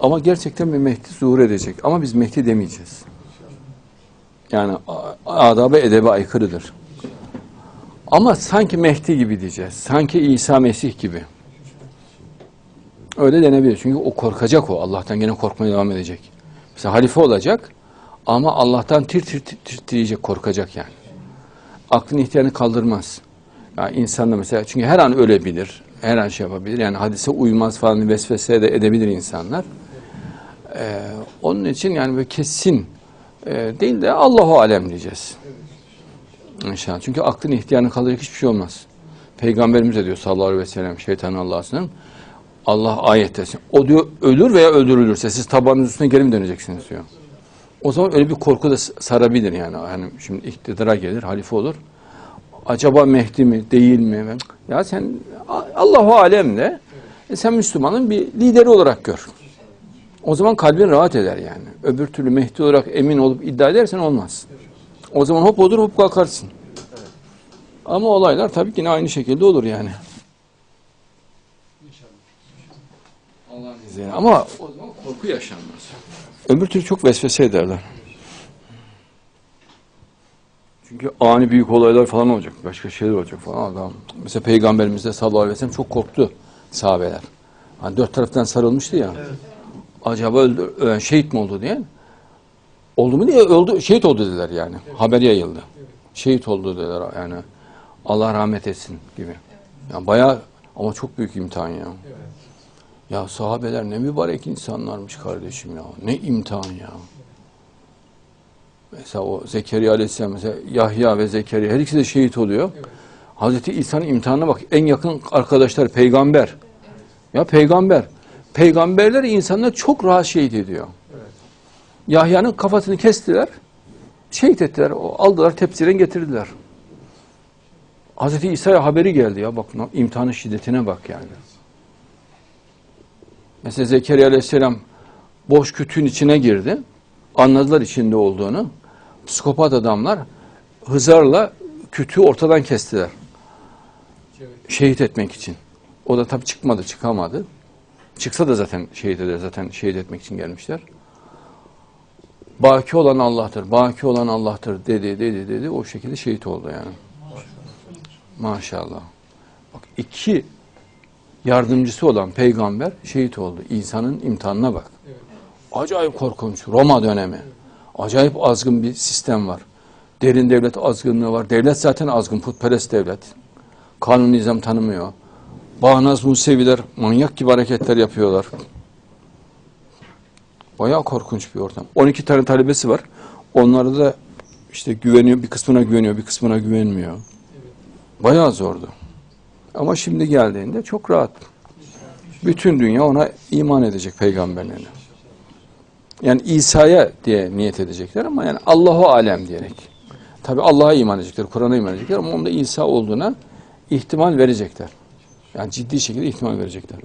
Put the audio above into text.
Ama gerçekten bir Mehdi zuhur edecek. Ama biz Mehdi demeyeceğiz. Yani adab-ı edebe aykırıdır. Ama sanki Mehdi gibi diyeceğiz. Sanki İsa Mesih gibi. Öyle denebilir. Çünkü o korkacak o. Allah'tan gene korkmaya devam edecek. Mesela halife olacak ama Allah'tan tir tir titreyecek, korkacak yani. Aklın ihtiyarını kaldırmaz. Yani insan da mesela çünkü her an ölebilir. Her an şey yapabilir. Yani hadise uymaz falan vesvese de edebilir insanlar. Ee, onun için yani böyle kesin e, değil de Allahu alem diyeceğiz. İnşallah. Çünkü aklın ihtiyarını kaldıracak hiçbir şey olmaz. Peygamberimiz de diyor sallallahu aleyhi ve sellem şeytanın Allah'sının Allah ayette o diyor ölür veya öldürülürse siz tabanın üstüne geri mi döneceksiniz diyor. O zaman öyle bir korku da sarabilir yani. Yani şimdi iktidara gelir, halife olur. Acaba Mehdi mi, değil mi? Ya sen Allahu alem de e sen Müslümanın bir lideri olarak gör. O zaman kalbin rahat eder yani. Öbür türlü Mehdi olarak emin olup iddia edersen olmaz. O zaman hop olur hop kalkarsın. Ama olaylar tabii ki yine aynı şekilde olur yani. Allah'ın izniyle. Ama o zaman korku yaşanmaz. Öbür türlü çok vesvese ederler. Çünkü ani büyük olaylar falan olacak. Başka şeyler olacak falan. Adam. Mesela Peygamberimiz de sallallahu aleyhi ve sellem çok korktu sahabeler. Hani dört taraftan sarılmıştı ya. Acaba öldü, ö, şehit mi oldu diye. Oldu mu diye öldü, şehit oldu dediler yani. Haber yayıldı. Şehit oldu dediler yani. Allah rahmet etsin gibi. Yani bayağı ama çok büyük imtihan ya. Ya sahabeler ne mübarek insanlarmış kardeşim ya. Ne imtihan ya. Mesela o Zekeriya Aleyhisselam mesela Yahya ve Zekeriya her ikisi de şehit oluyor. Hazreti İsa'nın imtihanına bak. En yakın arkadaşlar peygamber. Ya peygamber. Peygamberler insanlar çok rahat şehit ediyor. Yahya'nın kafasını kestiler. Şehit ettiler. O, aldılar tepsiden getirdiler. Hazreti İsa'ya haberi geldi ya. Bak imtihanın şiddetine bak yani. Mesela Zekeriya Aleyhisselam boş kütüğün içine girdi. Anladılar içinde olduğunu. Psikopat adamlar hızarla kütüğü ortadan kestiler. Şehit etmek için. O da tabii çıkmadı, çıkamadı. Çıksa da zaten şehit eder, zaten şehit etmek için gelmişler. Baki olan Allah'tır, baki olan Allah'tır dedi, dedi, dedi. O şekilde şehit oldu yani. Maşallah. Bak iki yardımcısı olan peygamber şehit oldu. İnsanın imtihanına bak. Acayip korkunç. Roma dönemi. Acayip azgın bir sistem var. Derin devlet azgınlığı var. Devlet zaten azgın, putperest devlet. Kanun nizam tanımıyor. Bağnaz Museviler manyak gibi hareketler yapıyorlar. Bayağı korkunç bir ortam. 12 tane talebesi var. Onlara da işte güveniyor, bir kısmına güveniyor, bir kısmına güvenmiyor. Bayağı zordu. Ama şimdi geldiğinde çok rahat. Bütün dünya ona iman edecek peygamberlerine. Yani İsa'ya diye niyet edecekler ama yani Allahu alem diyerek. Tabi Allah'a iman edecekler, Kur'an'a iman edecekler ama onda İsa olduğuna ihtimal verecekler. Yani ciddi şekilde ihtimal verecekler.